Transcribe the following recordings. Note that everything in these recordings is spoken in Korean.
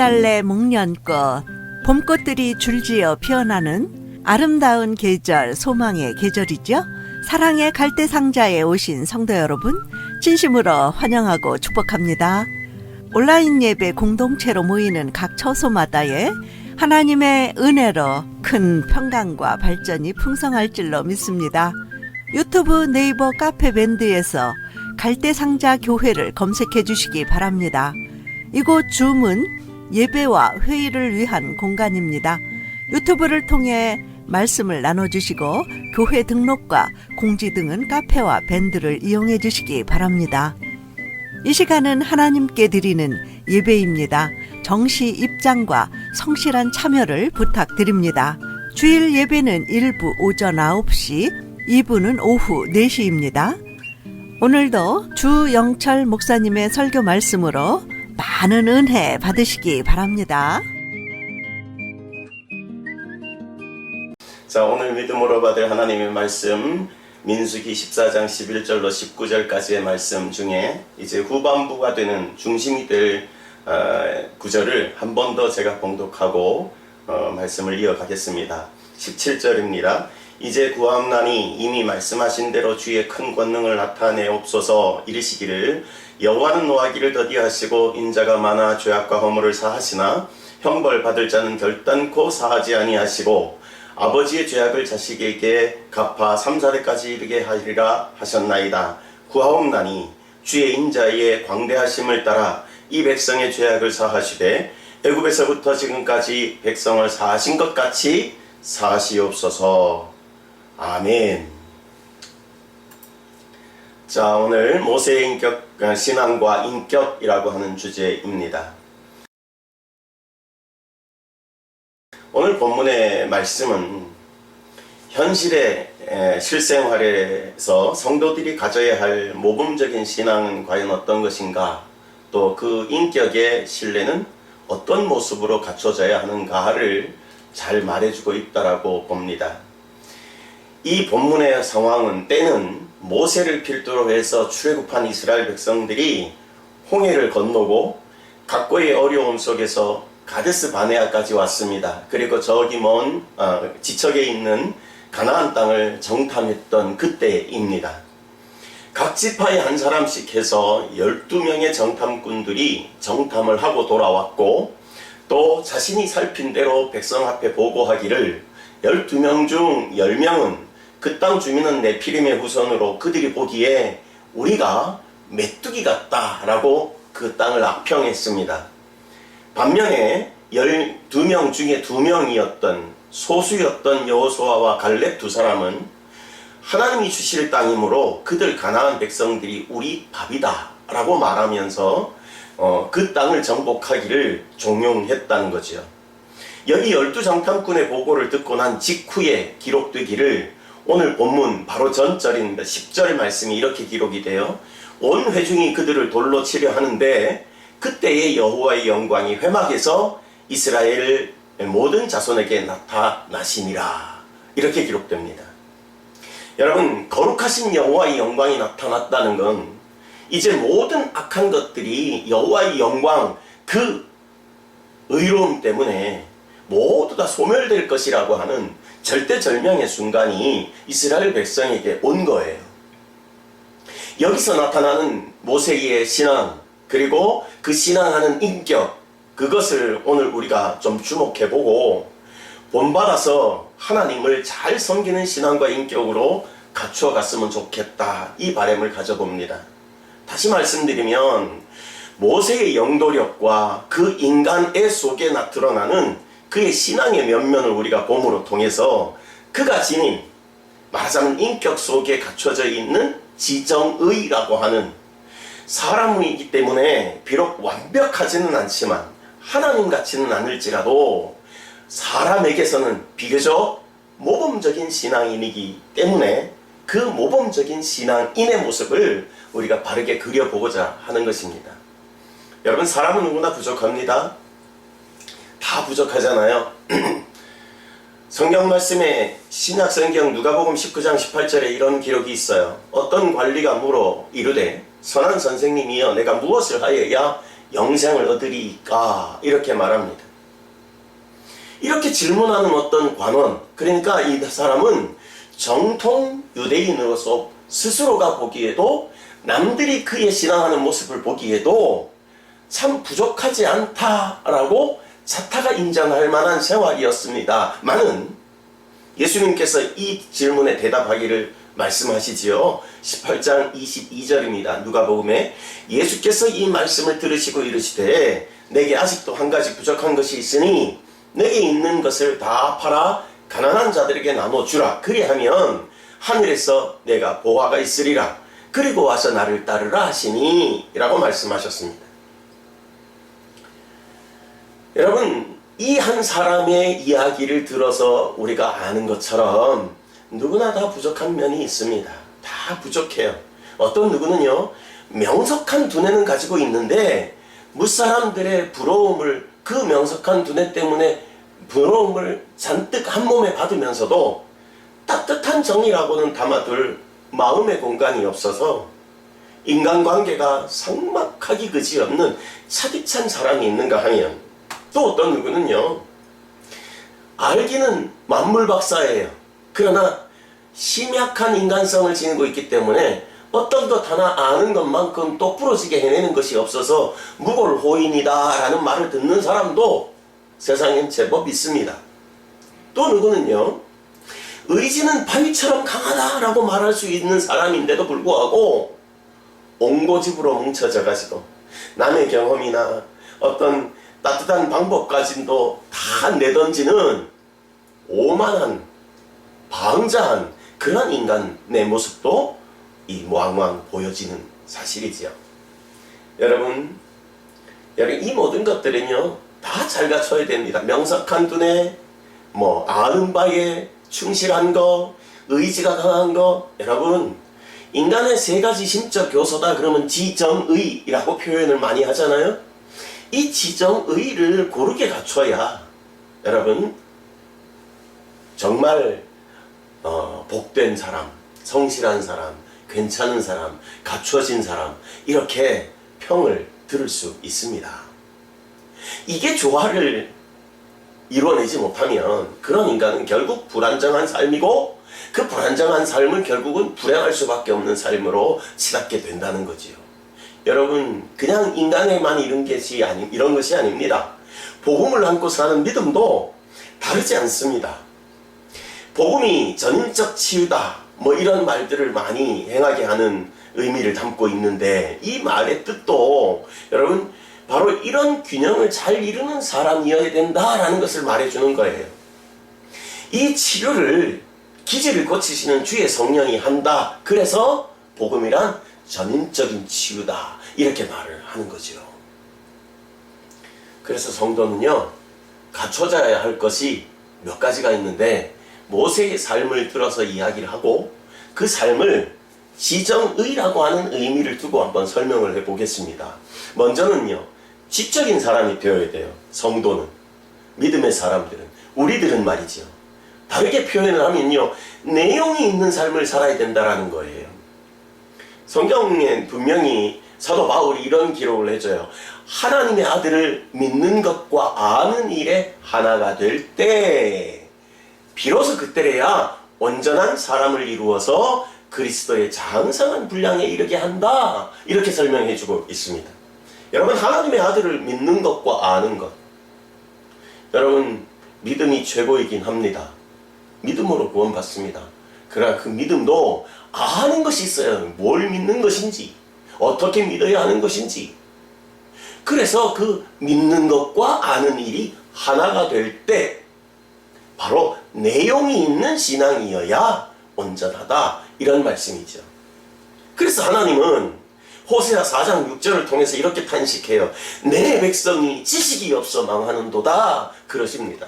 진달래, 목련꽃, 봄꽃들이 줄지어 피어나는 아름다운 계절, 소망의 계절이죠. 사랑의 갈대 상자에 오신 성도 여러분, 진심으로 환영하고 축복합니다. 온라인 예배 공동체로 모이는 각 처소마다의 하나님의 은혜로 큰 평강과 발전이 풍성할 줄로 믿습니다. 유튜브 네이버 카페 밴드에서 갈대상자 교회를 검색해 주시기 바랍니다. 이곳 줌은 예배와 회의를 위한 공간입니다. 유튜브를 통해 말씀을 나눠주시고 교회 등록과 공지 등은 카페와 밴드를 이용해 주시기 바랍니다. 이 시간은 하나님께 드리는 예배입니다. 정시 입장과 성실한 참여를 부탁드립니다. 주일 예배는 1부 오전 9시, 2부는 오후 4시입니다. 오늘도 주영철 목사님의 설교 말씀으로 많은 은혜 받으시기 바랍니다. 자, 오늘 믿음으로 받을 하나님의 말씀 민수기 14장 11절로 19절까지의 말씀 중에 이제 후반부가 되는 중심이 될 어, 구절을 한 번 더 제가 봉독하고 어, 말씀을 이어가겠습니다. 17절입니다. 이제 구함나니 이미 말씀하신 대로 주의 큰 권능을 나타내옵소서 이르시기를 여호와는 노하기를 더디하시고 인자가 많아 죄악과 허물을 사하시나 형벌 받을 자는 결단코 사하지 아니하시고 아버지의 죄악을 자식에게 갚아 3, 4대까지 이르게 하리라 하셨나이다. 구하옵나니 주의 인자의 광대하심을 따라 이 백성의 죄악을 사하시되 애굽에서부터 지금까지 백성을 사하신 것 같이 사하시옵소서. 아멘. 자, 오늘 모세의 인격, 어, 신앙과 인격이라고 하는 주제입니다. 오늘 본문의 말씀은 현실의 에, 실생활에서 성도들이 가져야 할 모범적인 신앙은 과연 어떤 것인가, 또 그 인격의 신뢰는 어떤 모습으로 갖춰져야 하는가를 잘 말해주고 있다라고 봅니다. 이 본문의 상황은 때는 모세를 필두로 해서 출애굽한 이스라엘 백성들이 홍해를 건너고 각고의 어려움 속에서 가데스 바네아까지 왔습니다. 그리고 저기 먼 어, 지척에 있는 가나안 땅을 정탐했던 그때입니다. 각 지파에 한 사람씩 해서 12명의 정탐꾼들이 정탐을 하고 돌아왔고 또 자신이 살핀 대로 백성 앞에 보고하기를 12명 중 10명은 그 땅 주민은 네피림의 후손으로 그들이 보기에 우리가 메뚜기 같다라고 그 땅을 악평했습니다. 반면에 12명 중에 2명이었던 소수였던 여호수아와 갈렙 두 사람은 하나님이 주실 땅이므로 그들 가나안 백성들이 우리 밥이다 라고 말하면서 어, 그 땅을 정복하기를 종용했다는 거지요. 여기 열두 정탐꾼의 보고를 듣고 난 직후에 기록되기를 오늘 본문 바로 전절인 10절 말씀이 이렇게 기록이 돼요. 온 회중이 그들을 돌로 치려 하는데 그때의 여호와의 영광이 회막에서 이스라엘 모든 자손에게 나타나시니라 이렇게 기록됩니다. 여러분 거룩하신 여호와의 영광이 나타났다는 건 이제 모든 악한 것들이 여호와의 영광 그 의로움 때문에 모두 다 소멸될 것이라고 하는 절대절명의 순간이 이스라엘 백성에게 온 거예요. 여기서 나타나는 모세의 신앙 그리고 그 신앙하는 인격 그것을 오늘 우리가 좀 주목해보고 본받아서 하나님을 잘 섬기는 신앙과 인격으로 갖추어 갔으면 좋겠다 이 바람을 가져봅니다. 다시 말씀드리면 모세의 영도력과 그 인간애 속에 나타나는 그의 신앙의 면면을 우리가 봄으로 통해서 그가 지닌 말하자면 인격 속에 갖춰져 있는 지정의라고 하는 사람이기 때문에 비록 완벽하지는 않지만 하나님 같지는 않을지라도 사람에게서는 비교적 모범적인 신앙인이기 때문에 그 모범적인 신앙인의 모습을 우리가 바르게 그려보고자 하는 것입니다. 여러분 사람은 누구나 부족합니다. 다 부족하잖아요. 성경 말씀에 신약 성경 누가복음 19장 18절에 이런 기록이 있어요. 어떤 관리가 물어 이르되 선한 선생님이여 내가 무엇을 하여야 영생을 얻으리까 이렇게 말합니다. 이렇게 질문하는 어떤 관원 그러니까 이 사람은 정통 유대인으로서 스스로가 보기에도 남들이 그의 신앙하는 모습을 보기에도 참 부족하지 않다라고 자타가 인정할 만한 생활이었습니다만은 예수님께서 이 질문에 대답하기를 말씀하시지요. 18장 22절입니다. 누가복음에 예수께서 이 말씀을 들으시고 이르시되 내게 아직도 한 가지 부족한 것이 있으니 내게 있는 것을 다 팔아 가난한 자들에게 나눠 주라. 그리하면 하늘에서 내가 보화가 있으리라. 그리고 와서 나를 따르라 하시니 라고 말씀하셨습니다. 여러분 이 한 사람의 이야기를 들어서 우리가 아는 것처럼 누구나 다 부족한 면이 있습니다. 다 부족해요. 어떤 누구는요 명석한 두뇌는 가지고 있는데 무사람들의 부러움을 그 명석한 두뇌 때문에 부러움을 잔뜩 한 몸에 받으면서도 따뜻한 정이라고는 담아둘 마음의 공간이 없어서 인간관계가 삭막하기 그지없는 차디찬 사람이 있는가 하면 또 어떤 누구는요 알기는 만물 박사예요. 그러나 심약한 인간성을 지니고 있기 때문에 어떤 것 하나 아는 것만큼 똑부러지게 해내는 것이 없어서 무골호인이다 라는 말을 듣는 사람도 세상엔 제법 있습니다. 또 누구는요 의지는 바위처럼 강하다라고 말할 수 있는 사람인데도 불구하고 옹고집으로 뭉쳐져 가지고 남의 경험이나 어떤 따뜻한 방법까지도 다 내던지는 오만한 방자한 그런 인간의 모습도 이 왕왕 보여지는 사실이지요. 여러분, 여러분 이 모든 것들은요 다 잘 갖춰야 됩니다. 명석한 두뇌, 뭐 아는 바에 충실한 거, 의지가 강한 거, 여러분 인간의 세 가지 심적 요소다 그러면 지정의라고 표현을 많이 하잖아요. 이 지정의를 고르게 갖춰야 여러분 정말 어, 복된 사람, 성실한 사람, 괜찮은 사람, 갖춰진 사람 이렇게 평을 들을 수 있습니다. 이게 조화를 이루어내지 못하면 그런 인간은 결국 불안정한 삶이고 그 불안정한 삶을 결국은 불행할 수밖에 없는 삶으로 치닫게 된다는 거지요. 여러분 그냥 인간에만 이런 것이 아니 이런 것이 아닙니다. 복음을 안고 사는 믿음도 다르지 않습니다. 복음이 전인적 치유다 뭐 이런 말들을 많이 행하게 하는 의미를 담고 있는데 이 말의 뜻도 여러분 바로 이런 균형을 잘 이루는 사람이어야 된다라는 것을 말해주는 거예요. 이 치료를 기질을 고치시는 주의 성령이 한다. 그래서 복음이란 전인적인 치유다. 이렇게 말을 하는 거죠. 그래서 성도는요, 갖춰져야 할 것이 몇 가지가 있는데, 모세의 삶을 들어서 이야기를 하고, 그 삶을 지정의라고 하는 의미를 두고 한번 설명을 해 보겠습니다. 먼저는요, 지적인 사람이 되어야 돼요. 성도는. 믿음의 사람들은. 우리들은 말이죠. 다르게 표현을 하면요, 내용이 있는 삶을 살아야 된다라는 거예요. 성경에 분명히 사도 바울이 이런 기록을 해줘요. 하나님의 아들을 믿는 것과 아는 일에 하나가 될 때, 비로소 그때래야 온전한 사람을 이루어서 그리스도의 장성한 분량에 이르게 한다. 이렇게 설명해 주고 있습니다. 여러분, 하나님의 아들을 믿는 것과 아는 것. 여러분, 믿음이 최고이긴 합니다. 믿음으로 구원받습니다. 그러나 그 믿음도 아는 것이 있어요. 뭘 믿는 것인지, 어떻게 믿어야 하는 것인지. 그래서 그 믿는 것과 아는 일이 하나가 될 때, 바로 내용이 있는 신앙이어야 온전하다. 이런 말씀이죠. 그래서 하나님은 호세아 4장 6절을 통해서 이렇게 탄식해요. 내 백성이 지식이 없어 망하는도다. 그러십니다.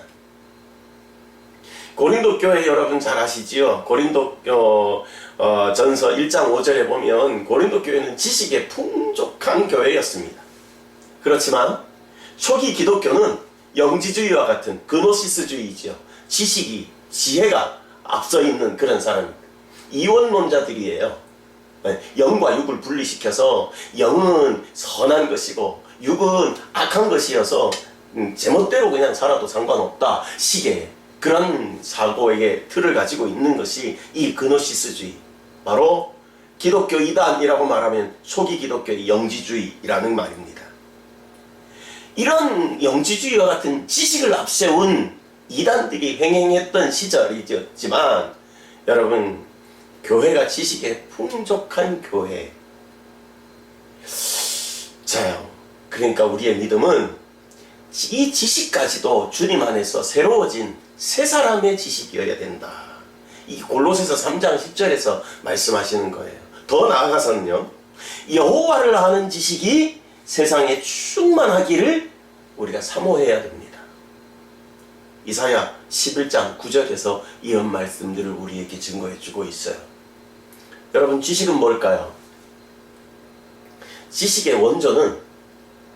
고린도 교회 여러분 잘 아시지요? 고린도 어, 어, 전서 1장 5절에 보면 고린도 교회는 지식에 풍족한 교회였습니다. 그렇지만 초기 기독교는 영지주의와 같은 그노시스주의지요. 지식이 지혜가 앞서 있는 그런 사람입니다. 이원론자들이에요. 네, 영과 육을 분리시켜서 영은 선한 것이고 육은 악한 것이어서 음, 제멋대로 그냥 살아도 상관없다 식의 그런 사고의 틀을 가지고 있는 것이 이 그노시스주의 바로 기독교 이단이라고 말하면 초기 기독교의 영지주의라는 말입니다. 이런 영지주의와 같은 지식을 앞세운 이단들이 횡행했던 시절이었지만 여러분 교회가 지식에 풍족한 교회 자요 그러니까 우리의 믿음은 이 지식까지도 주님 안에서 새로워진 새 사람의 지식이어야 된다. 이 골로새서 3장 10절에서 말씀하시는 거예요. 더 나아가서는요. 여호와를 아는 지식이 세상에 충만하기를 우리가 사모해야 됩니다. 이사야 11장 9절에서 이런 말씀들을 우리에게 증거해 주고 있어요. 여러분 지식은 뭘까요? 지식의 원조는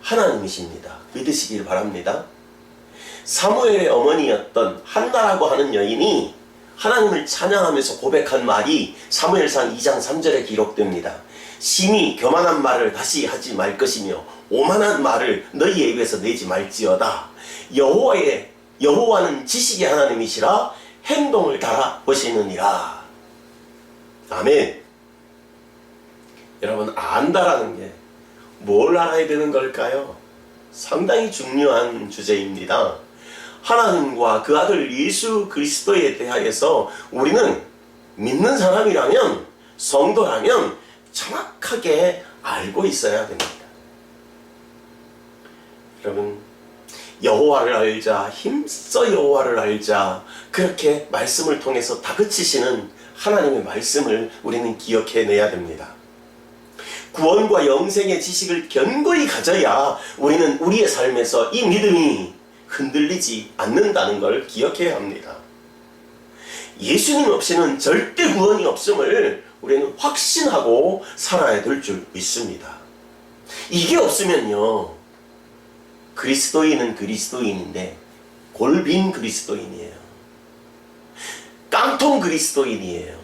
하나님이십니다. 믿으시길 바랍니다. 사무엘의 어머니였던 한나라고 하는 여인이 하나님을 찬양하면서 고백한 말이 사무엘상 2장 3절에 기록됩니다. 심히 교만한 말을 다시 하지 말 것이며 오만한 말을 너희의 입에서 내지 말지어다. 여호와의 여호와는 지식의 하나님이시라 행동을 달아 보시느니라. 아멘. 여러분 안다라는 게 뭘 알아야 되는 걸까요? 상당히 중요한 주제입니다. 하나님과 그 아들 예수 그리스도에 대하여서 우리는 믿는 사람이라면 성도라면 정확하게 알고 있어야 됩니다. 여러분 여호와를 알자 힘써 여호와를 알자 그렇게 말씀을 통해서 다그치시는 하나님의 말씀을 우리는 기억해내야 됩니다. 구원과 영생의 지식을 견고히 가져야 우리는 우리의 삶에서 이 믿음이 흔들리지 않는다는 걸 기억해야 합니다. 예수님 없이는 절대 구원이 없음을 우리는 확신하고 살아야 될 줄 믿습니다. 이게 없으면요, 그리스도인은 그리스도인인데 골빈 그리스도인이에요. 깡통 그리스도인이에요.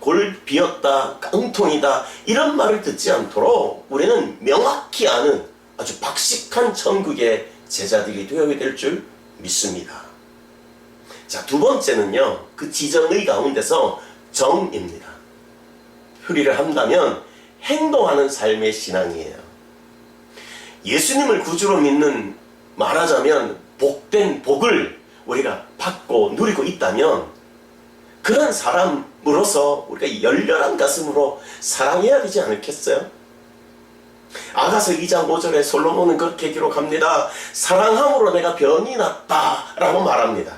골 비었다, 깡통이다 이런 말을 듣지 않도록 우리는 명확히 아는 아주 박식한 천국의 제자들이 되어야 될 줄 믿습니다. 자, 두 번째는요, 그 지정의 가운데서 정입니다. 표리를 한다면 행동하는 삶의 신앙이에요. 예수님을 구주로 믿는 말하자면 복된 복을 우리가 받고 누리고 있다면 그런 사람으로서 우리가 열렬한 가슴으로 사랑해야 되지 않겠어요? 아가서 2장 5절에 솔로몬은 그렇게 기록합니다. 사랑함으로 내가 변이 났다 라고 말합니다.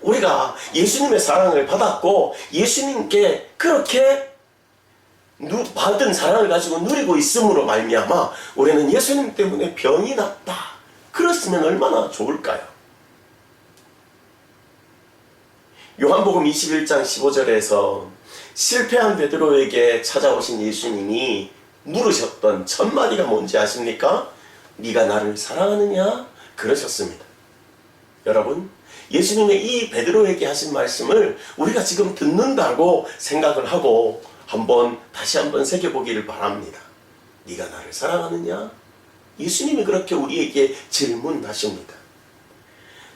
우리가 예수님의 사랑을 받았고 예수님께 그렇게 누, 받은 사랑을 가지고 누리고 있음으로 말미암아 우리는 예수님 때문에 병이 났다. 그렇으면 얼마나 좋을까요? 요한복음 21장 15절에서 실패한 베드로에게 찾아오신 예수님이 물으셨던 첫 마디가 뭔지 아십니까? 네가 나를 사랑하느냐? 그러셨습니다. 여러분, 예수님의 이 베드로에게 하신 말씀을 우리가 지금 듣는다고 생각을 하고 한번 다시 한번 새겨보기를 바랍니다. 네가 나를 사랑하느냐? 예수님이 그렇게 우리에게 질문하십니다.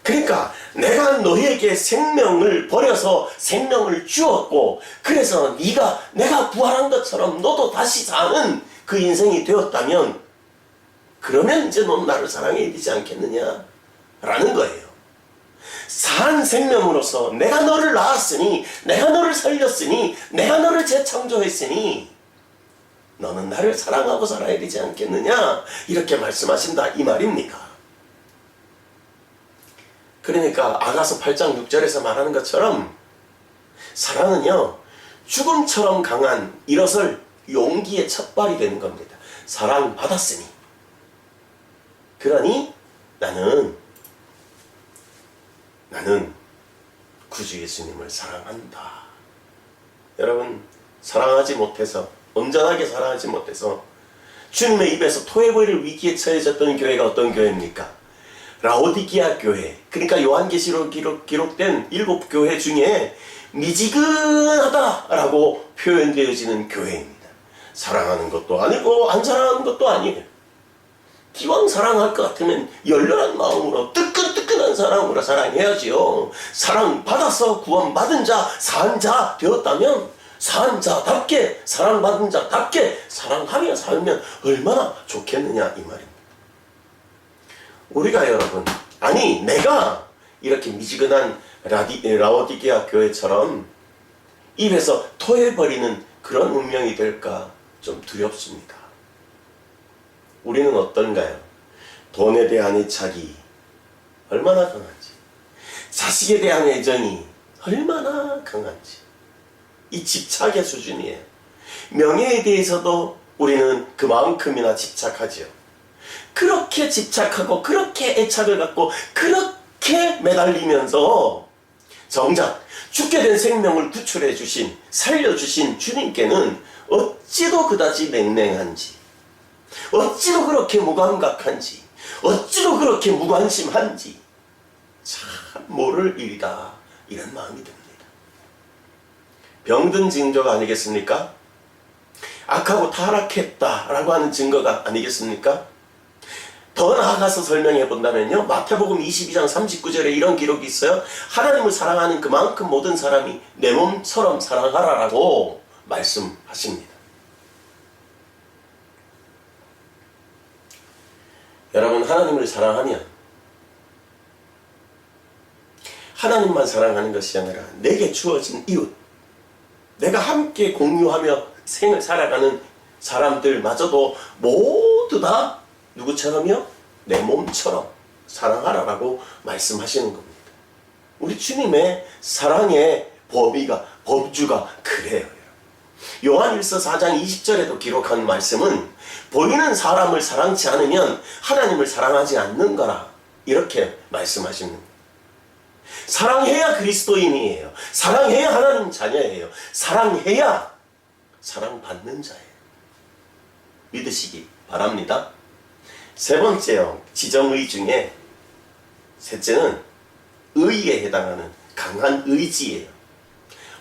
그러니까 내가 너희에게 생명을 버려서 생명을 주었고 그래서 네가 내가 부활한 것처럼 너도 다시 사는 그 인생이 되었다면 그러면 이제 넌 나를 사랑해야 되지 않겠느냐? 라는 거예요. 산 생명으로서 내가 너를 낳았으니 내가 너를 살렸으니 내가 너를 재창조했으니 너는 나를 사랑하고 살아야 되지 않겠느냐? 이렇게 말씀하신다 이 말입니다. 그러니까 아가서 8장 6절에서 말하는 것처럼 사랑은요 죽음처럼 강한 일어설 용기의 첫발이 되는 겁니다. 사랑 받았으니 그러니 나는 나는 구주 예수님을 사랑한다. 여러분 사랑하지 못해서 온전하게 사랑하지 못해서 주님의 입에서 토해버릴 위기에 처해졌던 교회가 어떤 교회입니까? 라오디기아 교회 그러니까 요한계시록 기록, 기록된 일곱 교회 중에 미지근하다라고 표현되어지는 교회입니다. 사랑하는 것도 아니고 안 사랑하는 것도 아니에요. 기왕 사랑할 것 같으면 열렬한 마음으로 뜨끈뜨끈한 사랑으로 사랑해야지요. 사랑 받아서 구원받은 자, 산 자 되었다면 산 자답게 사랑받은 자답게 사랑하며 살면 얼마나 좋겠느냐 이 말입니다. 우리가 여러분 아니 내가 이렇게 미지근한 라디, 라오디게아 교회처럼 입에서 토해버리는 그런 운명이 될까 좀 두렵습니다. 우리는 어떤가요? 돈에 대한 애착이 얼마나 강한지, 자식에 대한 애정이 얼마나 강한지, 이 집착의 수준이에요. 명예에 대해서도 우리는 그만큼이나 집착하지요. 그렇게 집착하고, 그렇게 애착을 갖고, 그렇게 매달리면서 정작 죽게 된 생명을 구출해 주신, 살려 주신 주님께는 어찌도 그다지 냉랭한지, 어찌도 그렇게 무감각한지, 어찌도 그렇게 무관심한지, 참 모를 일이다. 이런 마음이 듭니다. 병든 징조가 아니겠습니까? 악하고 타락했다라고 하는 증거가 아니겠습니까? 더 나아가서 설명해 본다면요. 마태복음 22장 39절에 이런 기록이 있어요. 하나님을 사랑하는 그만큼 모든 사람이 내 몸처럼 사랑하라라고 말씀하십니다. 여러분 하나님을 사랑하면 하나님만 사랑하는 것이 아니라 내게 주어진 이웃 내가 함께 공유하며 생을 살아가는 사람들마저도 모두 다 누구처럼요? 내 몸처럼 사랑하라라고 말씀하시는 겁니다. 우리 주님의 사랑의 범위가 범주가 그래요. 요한일서 4장 20절에도 기록한 말씀은 보이는 사람을 사랑치 않으면 하나님을 사랑하지 않는 거라 이렇게 말씀하시는 거예요. 사랑해야 그리스도인이에요. 사랑해야 하나님 자녀예요. 사랑해야 사랑받는 자예요. 믿으시기 바랍니다. 세 번째요. 지정의 중에 셋째는 의에 해당하는 강한 의지예요.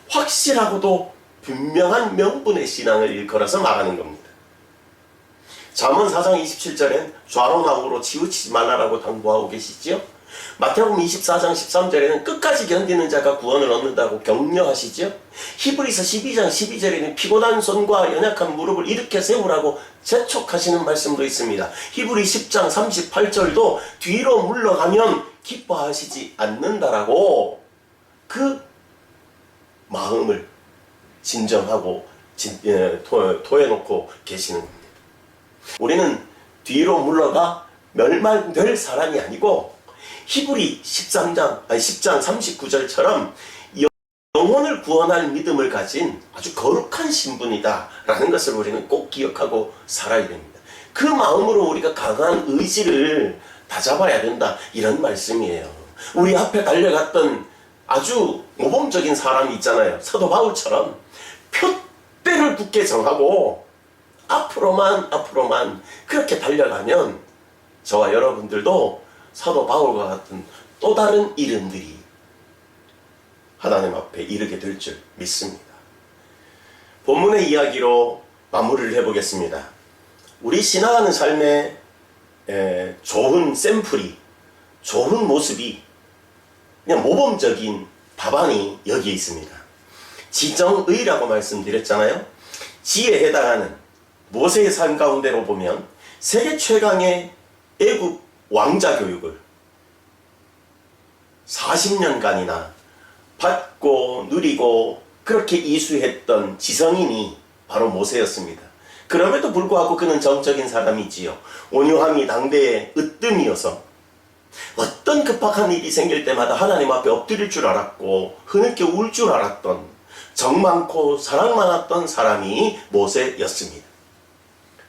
확실하고도 분명한 명분의 신앙을 일컬어서 말하는 겁니다. 잠언 4장 27절엔 좌로나우로 치우치지 말라라고 당부하고 계시지요. 마태복음 24장 13절에는 끝까지 견디는 자가 구원을 얻는다고 격려하시죠. 히브리서 12장 12절에는 피곤한 손과 연약한 무릎을 일으켜 세우라고 재촉하시는 말씀도 있습니다. 히브리 10장 38절도 뒤로 물러가면 기뻐하시지 않는다라고 그 마음을 진정하고 진, 예, 토, 토해놓고 계시는 겁니다. 우리는 뒤로 물러가 멸망될 사람이 아니고 히브리 13장 아니 10장 39절처럼 영혼을 구원할 믿음을 가진 아주 거룩한 신분이다 라는 것을 우리는 꼭 기억하고 살아야 됩니다. 그 마음으로 우리가 강한 의지를 다잡아야 된다 이런 말씀이에요. 우리 앞에 달려갔던 아주 모범적인 사람이 있잖아요. 사도 바울처럼 표대를 굳게 정하고 앞으로만 앞으로만 그렇게 달려가면 저와 여러분들도 사도 바울과 같은 또 다른 이름들이 하나님 앞에 이르게 될 줄 믿습니다. 본문의 이야기로 마무리를 해보겠습니다. 우리 신앙하는 삶의 에, 좋은 샘플이, 좋은 모습이 그냥 모범적인 답안이 여기 있습니다. 지정의라고 말씀드렸잖아요. 지에 해당하는 모세의 삶 가운데로 보면 세계 최강의 애국 왕자 교육을 40년간이나 받고 누리고 그렇게 이수했던 지성인이 바로 모세였습니다. 그럼에도 불구하고 그는 정적인 사람이지요. 온유함이 당대의 으뜸이어서 어떤 급박한 일이 생길 때마다 하나님 앞에 엎드릴 줄 알았고 흐느껴 울 줄 알았던 정 많고 사랑 많았던 사람이 모세였습니다.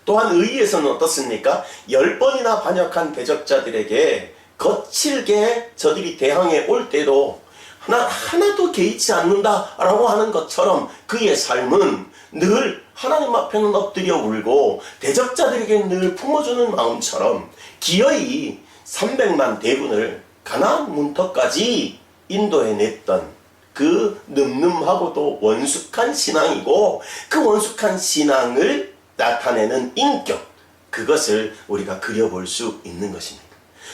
또한 의에서는 어떻습니까? 열 번이나 반역한 대적자들에게 거칠게 저들이 대항해 올 때도 하나, 하나도 개의치 않는다라고 하는 것처럼 그의 삶은 늘 하나님 앞에는 엎드려 울고 대적자들에게 늘 품어주는 마음처럼 기어이 300만 대군을 가나안 문턱까지 인도해냈던 그 늠름하고도 원숙한 신앙이고 그 원숙한 신앙을 나타내는 인격 그것을 우리가 그려볼 수 있는 것입니다.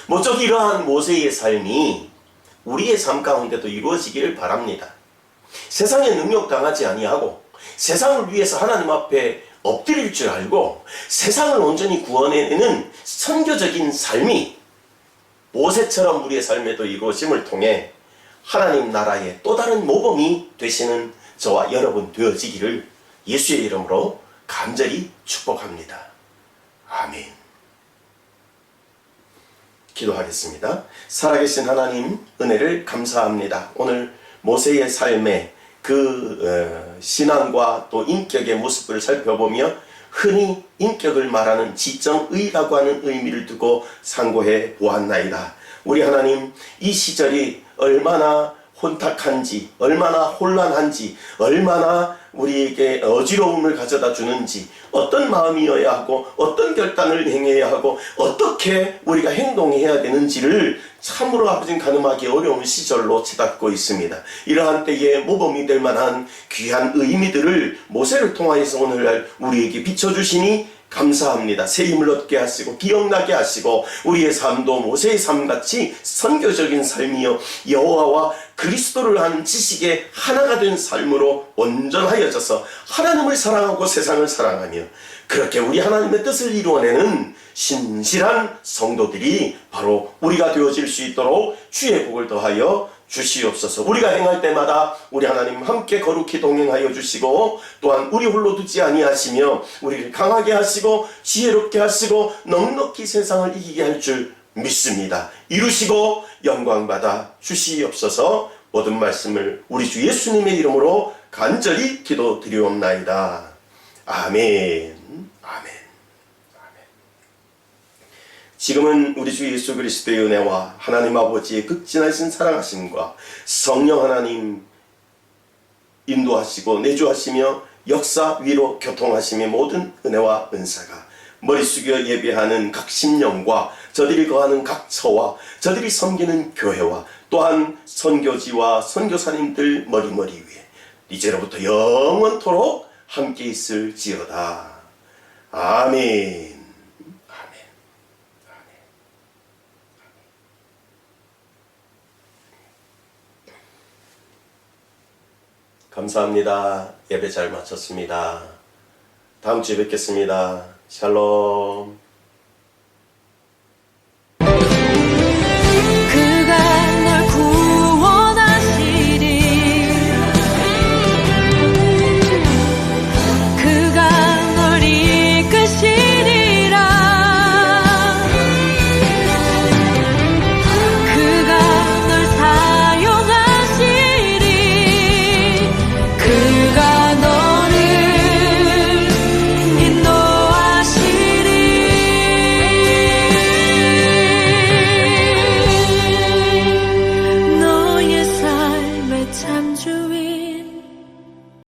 모쪼 이러한 모세의 삶이 우리의 삶 가운데도 이루어지기를 바랍니다. 세상에 능력 당하지 아니하고 세상을 위해서 하나님 앞에 엎드릴 줄 알고 세상을 온전히 구원해내는 선교적인 삶이 모세처럼 우리의 삶에도 이루어짐을 통해 하나님 나라의 또 다른 모범이 되시는 저와 여러분 되어지기를 예수의 이름으로 간절히 축복합니다. 아멘. 기도하겠습니다. 살아계신 하나님 은혜를 감사합니다. 오늘 모세의 삶의 그 어, 신앙과 또 인격의 모습을 살펴보며 흔히 인격을 말하는 지정의라고 하는 의미를 두고 상고해 보았나이다. 우리 하나님 이 시절이 얼마나 혼탁한지, 얼마나 혼란한지, 얼마나 우리에게 어지러움을 가져다 주는지, 어떤 마음이어야 하고, 어떤 결단을 행해야 하고, 어떻게 우리가 행동해야 되는지를 참으로 아버지 가늠하기 어려운 시절로 치닫고 있습니다. 이러한 때에 모범이 될 만한 귀한 의미들을 모세를 통하여서 오늘날 우리에게 비춰주시니 감사합니다. 새 힘을 얻게 하시고 기억나게 하시고 우리의 삶도 모세의 삶같이 선교적인 삶이요 여호와와 그리스도를 아는 지식의 하나가 된 삶으로 온전하여져서 하나님을 사랑하고 세상을 사랑하며 그렇게 우리 하나님의 뜻을 이루어내는 신실한 성도들이 바로 우리가 되어질 수 있도록 주의 복을 더하여 주시옵소서. 우리가 행할 때마다 우리 하나님 함께 거룩히 동행하여 주시고 또한 우리 홀로 두지 아니하시며 우리를 강하게 하시고 지혜롭게 하시고 넉넉히 세상을 이기게 할줄 믿습니다. 이루시고 영광 받아 주시옵소서. 모든 말씀을 우리 주 예수님의 이름으로 간절히 기도 드리옵나이다. 아멘. 아멘. 지금은 우리 주 예수 그리스도의 은혜와 하나님 아버지의 극진하신 사랑하심과 성령 하나님 인도하시고 내주하시며 역사 위로 교통하심의 모든 은혜와 은사가 머리 숙여 예배하는 각 심령과 저들이 거하는 각 처와 저들이 섬기는 교회와 또한 선교지와 선교사님들 머리머리 위에 이제로부터 영원토록 함께 있을지어다. 아멘. 감사합니다. 예배 잘 마쳤습니다. 다음 주에 뵙겠습니다. 샬롬.